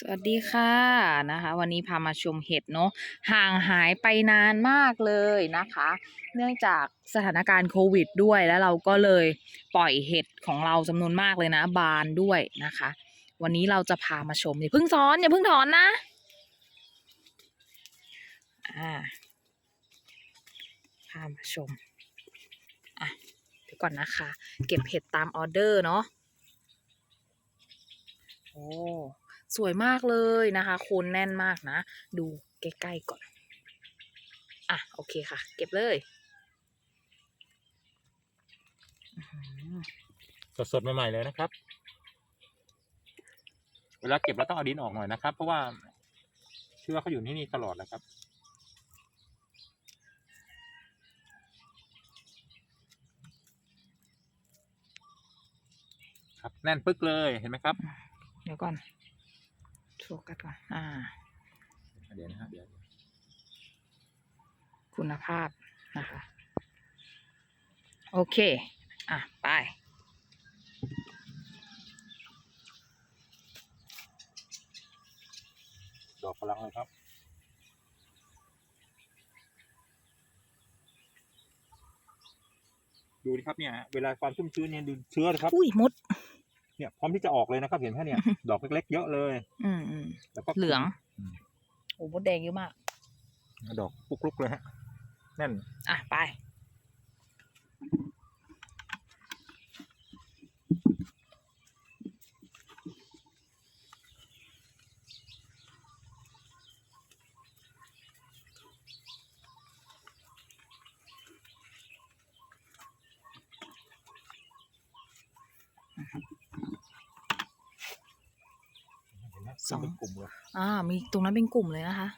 สวัสดีค่ะนะคะ วันนี้พามาชมเห็ดเนาะห่างหายไปนานมากเลยนะคะ เนื่องจากสถานการณ์โควิดด้วยแล้วเราก็เลยปล่อยเห็ดของเราจำนวนมากเลยนะ บานด้วยนะคะ วันนี้เราจะพามาชมอย่าเพิ่งซ้อนอย่าเพิ่งถอนนะอ่าพามาชมอะเดี๋ยวก่อนนะคะ เก็บเห็ดตามออเดอร์เนาะโอ้ สวยมากเลยนะคะ โคนแน่นมากนะ ดูใกล้ๆก่อน อะ โอเคค่ะ เก็บเลยอื้อหือสดๆใหม่ๆเลยนะครับ เวลาเก็บเราต้องเอาดินออกหน่อยนะครับ เพราะว่าเชื้อเขาอยู่ที่นี่ตลอดนะครับครับแน่นปึ๊กเลยเห็นไหมครับ เดี๋ยวก่อน โฟกัสก่อน อ่า เดี๋ยวนะฮะเดี๋ยวคุณภาพนะคะ โอเค อะ ไป ดอกพลังเลยครับดูดิครับเนี่ย เวลาความชุ่มชื้นเนี่ยดูเชื้อนะครับ อุ้ยมด เนี่ยพร้อมที่จะออกเลยนะครับเห็นไหมเนี่ย ดอกเล็กๆเยอะเลย อืมอืมแล้วก็เหลืองอืมโอ้มดแดงเยอะมาก ดอกปุกลุกเลยฮะแน่น อะ ไป สองเป็นกลุ่มเลยอ่า มีตรงนั้นเป็นกลุ่มเลยนะคะ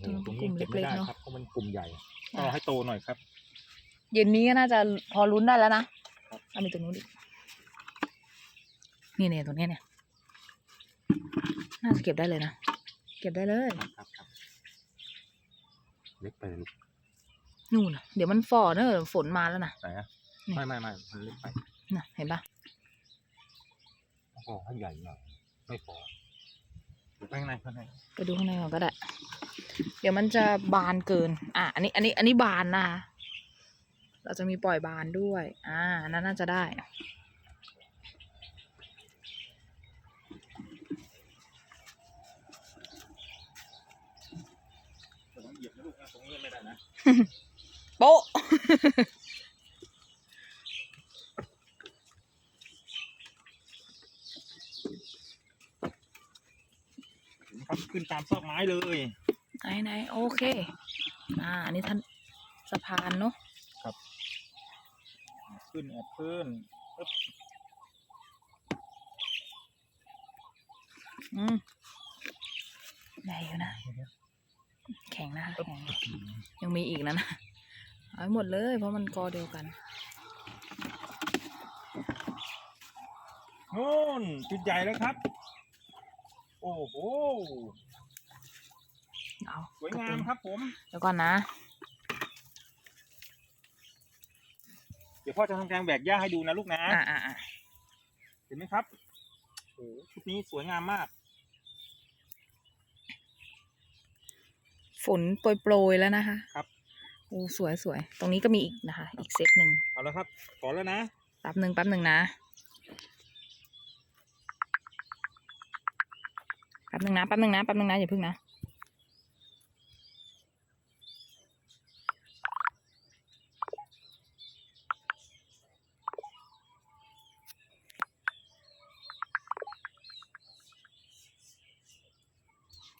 โอ้โหตรงนี้กลุ่มเก็บไม่ได้เล็กๆเนอะครับเพราะมันกลุ่มใหญ่ต้องรอให้โตหน่อยครับ เย็นนี้ก็น่าจะพอลุ้นได้แล้วนะเอามีตรงนู้นอีกนี่เนี่ยตรงเนี้ยเนี่ย น่าจะเก็บได้เลยนะ เก็บได้เลยครับครับครับเล็กไปเลยลูก นู่นน่ะเดี๋ยวมันฝ่อเนอะฝนมาแล้วนะ ไหนอะนี่ ไม่ไม่ไม่มันเล็กไปน่ะเห็นปะโอ้โหให้ใหญ่หน่อยไม่พออยู่ข้างในข้างในไปดูข้างในก่อนก็ได้ เดี๋ยวมันจะบานเกิน อะอันนี้ อันนี้ อันนี้บานนะคะเราจะมีปล่อยบานด้วย อ่าอันนั้นน่าจะได้ แต่ต้องเหยียบนะลูกนะตรงนี้ไม่ได้นะ โป๊ะ เห็นไหม ครับขึ้นตามซอกไม้เลย ไหนไหนโอเค อ่า อันนี้ท่านสะพานเนาะขึ้นแอบขึ้นปึ๊บอืมใหญ่อยู่นะ แข็งนะคะแข็งยังมีอีกนะนะ เอาให้หมดเลยเพราะมันกอเดียวกันนู่นจุดใหญ่แล้วครับ โอ้โหเอาสวยงามครับผม เดี๋ยวก่อนนะ เดี๋ยวพ่อจะทำการแบกหญ้าให้ดูนะลูกนะอ่าอ่าอ่าเห็นไหมครับโอ้โหชุดนี้สวยงามมาก ฝนโปรยๆแล้วนะคะ ครับโอ้สวยสวย ตรงนี้ก็มีอีกนะคะ อีกเซตหนึ่งเอาแล้วครับ ขอแล้วนะ แป๊บหนึ่งแป๊บหนึ่งนะ แป๊บหนึ่งนะ แป๊บหนึ่งนะ แป๊บหนึ่งนะ อย่าเพิ่งนะ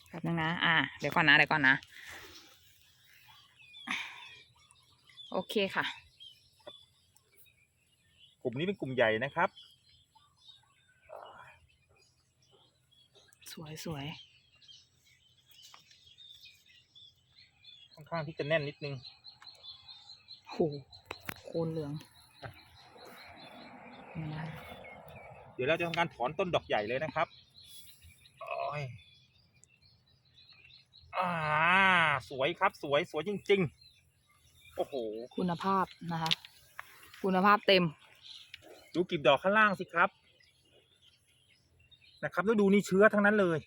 แป๊บหนึ่งนะ อ่า เดี๋ยวก่อนนะ เดี๋ยวก่อนนะ โอ เคค่ะ กลุ่มนี้เป็นกลุ่มใหญ่นะครับ สวยสวยค่อนข้างที่จะแน่นนิดนึงโหโคนเหลืองนี่นะเดี๋ยวเราจะทำการถอนต้นดอกใหญ่เลยนะครับโอ้ยอ่า สวยครับ สวย สวยจริง ๆ โอ้โห คุณภาพนะคะ คุณภาพเต็ม ดูกลีบดอกข้างล่างสิครับ นะครับแล้วดูนี่เชื้อทั้งนั้นเลย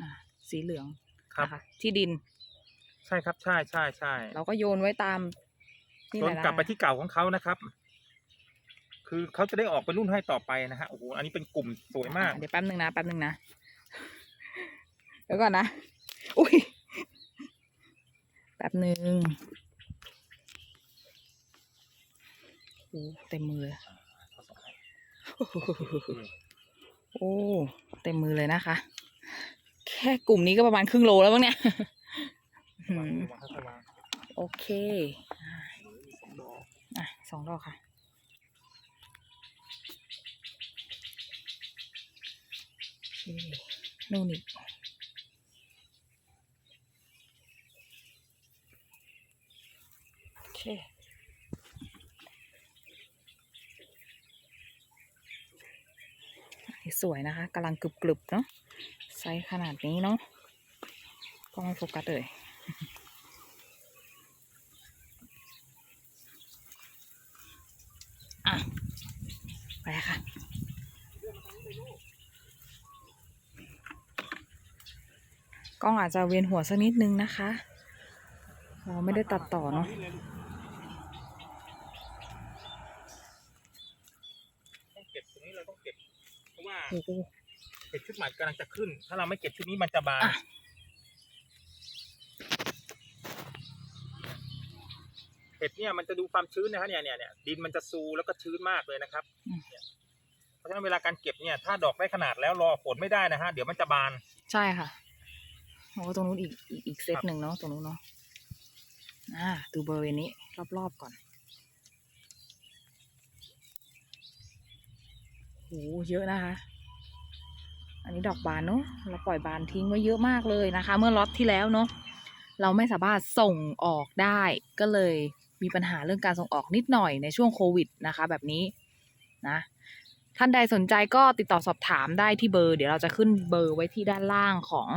อ่าสีเหลืองครับ นะคะที่ดิน ใช่ครับ ใช่ใช่ใช่เราก็โยนไว้ตามนี่จแหนละกลับไปนะคะที่เก่าของเขานะครับ คือเขาจะได้ออกเป็นรุ่นให้ต่อไปนะฮะโอ้โหอันนี้เป็นกลุ่มสวยมาก อะเดี๋ยวแป๊บหนึ่งนะแป๊บหนึ่งนะเดี๋ยวก่อนนะ อุ้ยแป๊บหนึ่ง โอ้เต็มมือเลยโอ้เต็มมือเลยนะคะ แค่กลุ่มนี้ก็ประมาณครึ่งโลแล้วมั้งเนี่ยโอเคอะสองดอกค่ะนู่นอีกโอเค อันนี้ สวยนะคะกำลังกรึบๆเนาะไซส์ขนาดนี้เนาะก็ไม่โฟกัสเลยอะไปค่ะกล้องอาจจะเวียนหัวสักนิดนึงนะคะ เราไม่ได้ตัดต่อเนาะ ต้องเก็บตรงนี้เราต้องเก็บ เพราะว่าโอ้โหเห็ดชุดใหม่กำลังจะขึ้น ถ้าเราไม่เก็บชุดนี้มันจะบานอะเห็ดเนี่ยมันจะดูความชื้นนะฮะเนี่ยเนี่ยเนี่ยดินมันจะซูแล้วก็ชื้นมากเลยนะครับเนี่ยเพราะฉะนั้นเวลาการเก็บเนี่ย ถ้าดอกได้ขนาดแล้วรอฝนไม่ได้นะฮะเดี๋ยวมันจะบาน ใช่ค่ะโอ้ตรงนู้นอีกอีกอีกเซตหนึ่งเนาะตรงนู้นเนาะอ่าดูบริเวณนี้รอบๆก่อนโหเยอะนะคะ อันนี้ดอกบานเนาะเราปล่อยบานทิ้งไว้เยอะมากเลยนะคะ เมื่อล็อตที่แล้วเนาะเราไม่สามารถส่งออกได้ก็เลยมีปัญหาเรื่องการส่งออกนิดหน่อยในช่วงโควิดนะคะ แบบนี้นะท่านใดสนใจก็ติดต่อสอบถามได้ที่เบอร์ เดี๋ยวเราจะขึ้นเบอร์ไว้ที่ด้านล่างของ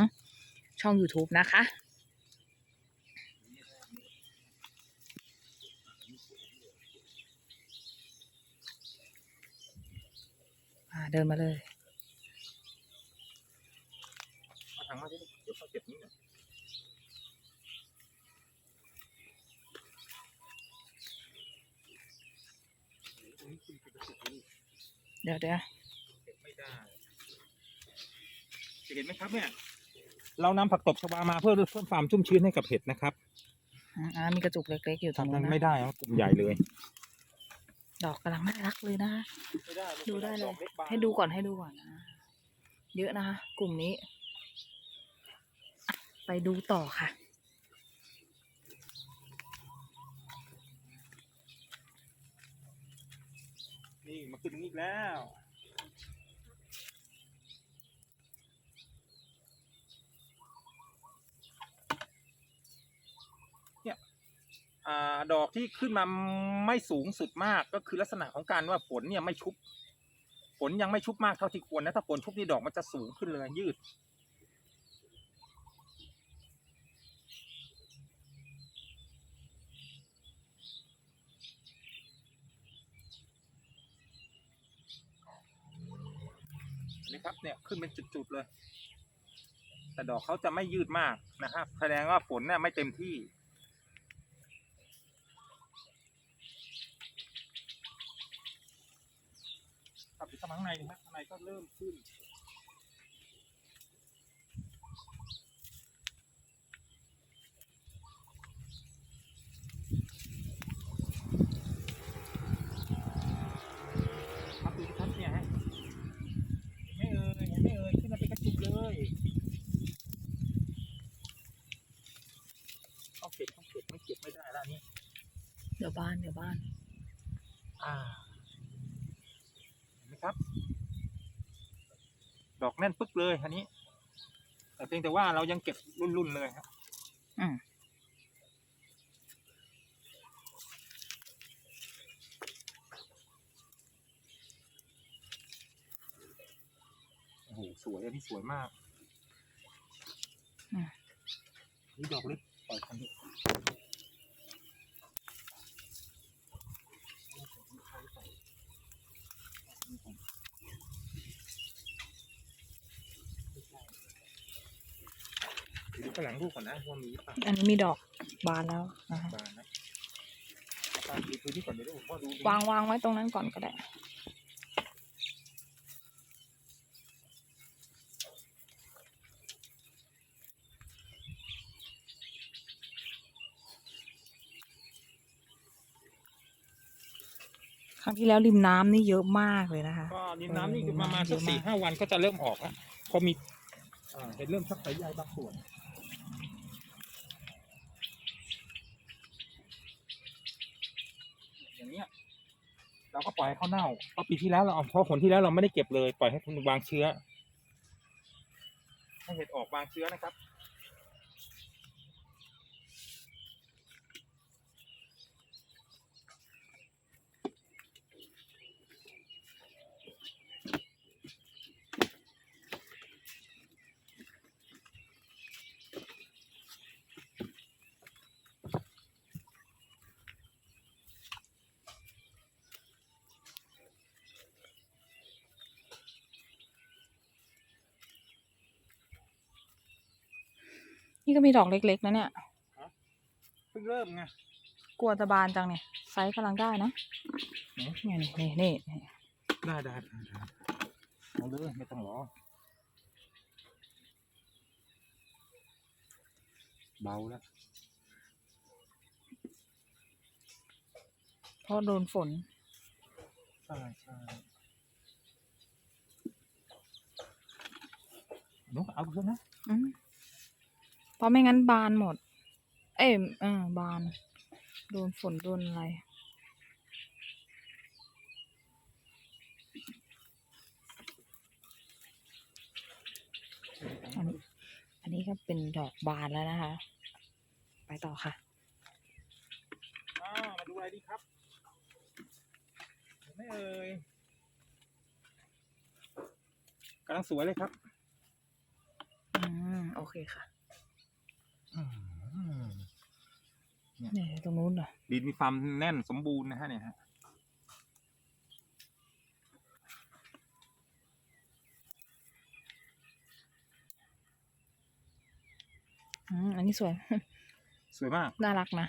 ช่อง YouTube นะคะอ่าเดินมาเลย มาทางมาที่นี่เดี๋ยวเขาเก็บนี่หน่อย เดี๋ยวเดี๋ยวเก็บไม่ได้จะเห็นไหมครับเนี่ย เรานำผักตบชวามาเพื่อเพิ่มความชุ่มชื้นให้กับเห็ดนะครับอ่ามีกระจุกเล็กๆอยู่ตรงนู้มันนนะไม่ได้ครับกลุ่มใหญ่เลยดอกกำลังน่ารักเลยนะคะไม่ได้ดูได้เลยอกกบานให้ดูก่อนให้ดูก่อนนะเยอะนะคะ กลุ่มนี้อะไปดูต่อค่ะ ถึงอีกแล้ว เนี่ยอดอกที่ขึ้นมาไม่สูงสุดมากก็คือลักษณะของการว่าฝนเนี่ยไม่ชุบ ฝนยังไม่ชุบมากเท่าที่ควรนะ ถ้าฝนชุบนี่ดอกมันจะสูงขึ้นเลยยืด นี่ครับเนี่ย ขึ้นเป็นจุดๆเลย แต่ดอกเขาจะไม่ยืดมากนะครับ แสดงว่าฝนเนี่ยไม่เต็มที่ กลับไปข้างในนะครับข้างในก็เริ่มขึ้น ครับดูที่ครับเนี่ยฮะ เห็นไหม่เอ่ยเห็นไหม่เอ่ยขึ้นมาเป็นกระจุกเลยต้องเก็บต้องเก็บไม่เก็บไม่ได้แล้วอันนี้ เดี๋ยวบ้านเดี๋ยวบ้าน อ่าเห็นไหมครับ ดอกแน่นปึ๊กเลยอันนี้ แต่เพียงแต่ว่าเรายังเก็บรุ่นๆเลยครับอืมโอ้โหสวยอันนี้สวยมากอืม นี่ดอกเล็กปล่อยคันนี้ ไปหลังลูกก่อนนะว่ามีหรือเปล่าอันนี้มีดอกบานแล้วนะคะบานนะตามดูพื้นที่ก่อนเดี๋ยวผมพ่อดูวางวางไว้ตรงนั้นก่อนก็ได้ครั้งที่แล้วริมน้ำนี่เยอะมากเลยนะคะก็ดินน้ำนี่เออประมาณสักเยอะมากสี่ห้าวันก็จะเริ่มออกแล้วพอมีอ่าเห็นเริ่มชักใสใยบางส่วน อย่างเนี้ย เราก็ปล่อยให้เขาเน่าเพราะปีที่แล้วเราเพราะผลที่แล้วเราไม่ได้เก็บเลย ปล่อยให้มันวางเชื้อ ให้เห็ดออกวางเชื้อนะครับ นี่ก็มีดอกเล็กๆนะเนี่ยเพิ่งเริ่มไงกลัวจะบานจังเนี่ยไซส์กำลังได้นะไหนเนี่ยนี่นี่นี่นี่ได้ได้ได้ได้เอาเลยไม่ต้องรอเบาแล้วเพราะโดนฝนใช่ใช่หนุเอาเถอะนะอืม เพราะไม่งั้นบานหมด เอ้ยเออบาน โดนฝนโดนอะไร อันนี้ อันนี้ก็เป็นดอกบานแล้วนะคะ ไปต่อค่ะอ่ามาดูอะไรดีครับเห็นไหม่เอ่ยกำลังสวยเลยครับ อืม โอเคค่ะอืม เนี่ยตรงนู้นเหรอดินมีความแน่นสมบูรณ์นะฮะเนี่ยฮะอืมอันนี้สวย สวยมาก น่ารักนะ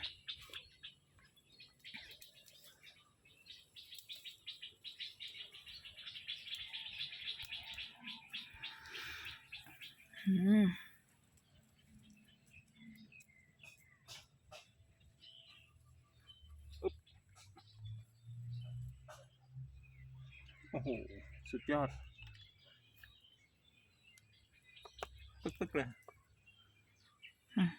อืม โอ้โห สุดยอด ปึ๊กๆเลยอืม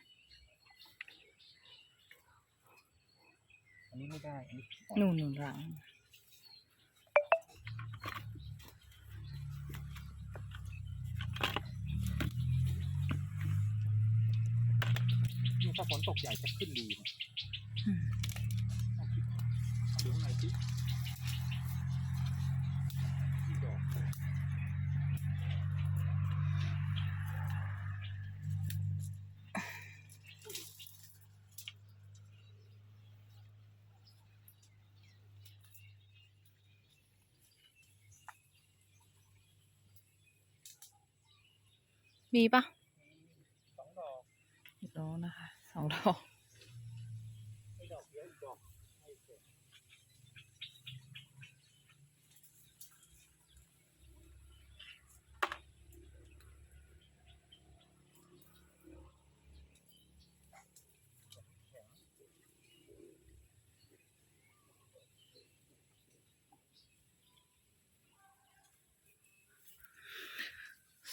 อันนี้ไม่ได้อันนี้นู่นนู่นหลังนี่ถ้าฝนตกใหญ่จะขึ้นดีนะ อืม เอาคิดเอาดูข้างในสินี่ดอก มีปะสองดอกอีกนะคะสองดอกสร็จ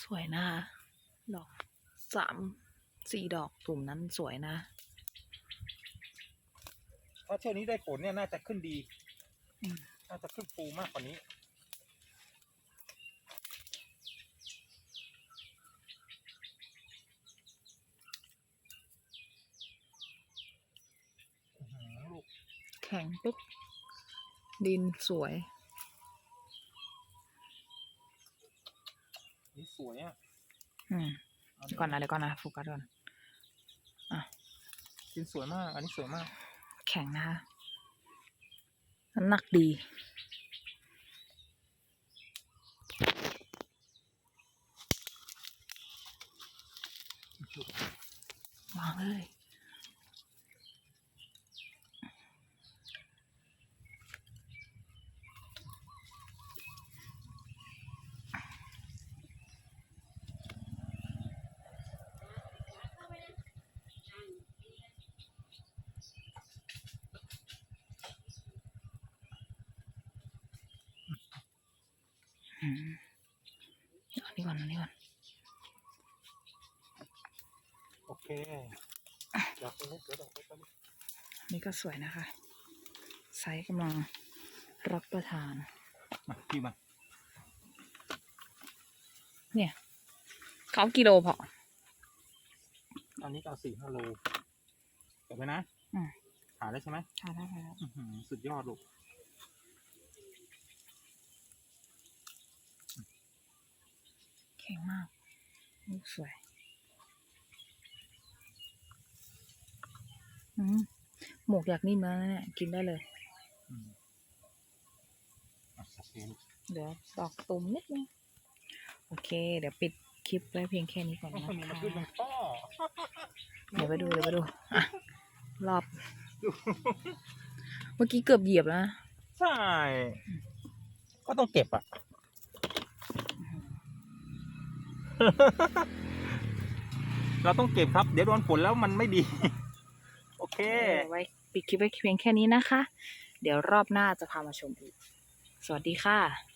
สวยนะ ดอกสามสี่ดอกกลุ่มนั้นสวยนะถ้าเชือกนี้ได้ผลเนี่ยน่าจะขึ้นดีอืมน่าจะขึ้นฟูมากกว่านี้อื้อหือลูกแข็งปึ๊กดินสวย นี่สวยอะ อืมเาเดี๋ยวก่อนนะเดี๋ยวก่อนนะโฟกัสก่อนดินสวยมาก อันนี้สวยมาก แข็งนะคะน้ำหนักดีเลย อืมเอานี่ก่อนเอานี่ก่อน โอเคดอกเล็กเดี๋ยวดอกเล็กก็นี่ก็สวยนะคะ ไซส์กำลังรับประทาน มาพี่มา เนี่ย เขากิโลพอ ตอนนี้ก็เอาสี่ห้าโลเก็บไว้นะ อืมหาได้ใช่ไหม ทานได้แล้วอื้อหือสุดยอดลูก แข็งมากลูกสวยอืมหมกอยากนิ่มแล้วนะเนี่ยกินได้เลยอืมอะโอเคลูกเดี๋ยวดอกตุ่มนิดนึงโอเค เดี๋ยวปิดคลิปไว้เพียงแค่นี้ก่อนโอ้นะโหนี่มันคะขึ้นเป็นข้อเดี๋ยวไปดูเดี๋ยวไปดูอะรอบ เมื่อกี้เกือบเหยียบแล้วนะใช่ ก็ต้องเก็บอะ เราต้องเก็บครับ เดี๋ยวโดนฝนแล้วมันไม่ดี โอเคเอาไว้ปิดคลิปไว้เพียงแค่นี้นะคะ เดี๋ยวรอบหน้าจะพามาชมอีก สวัสดีค่ะ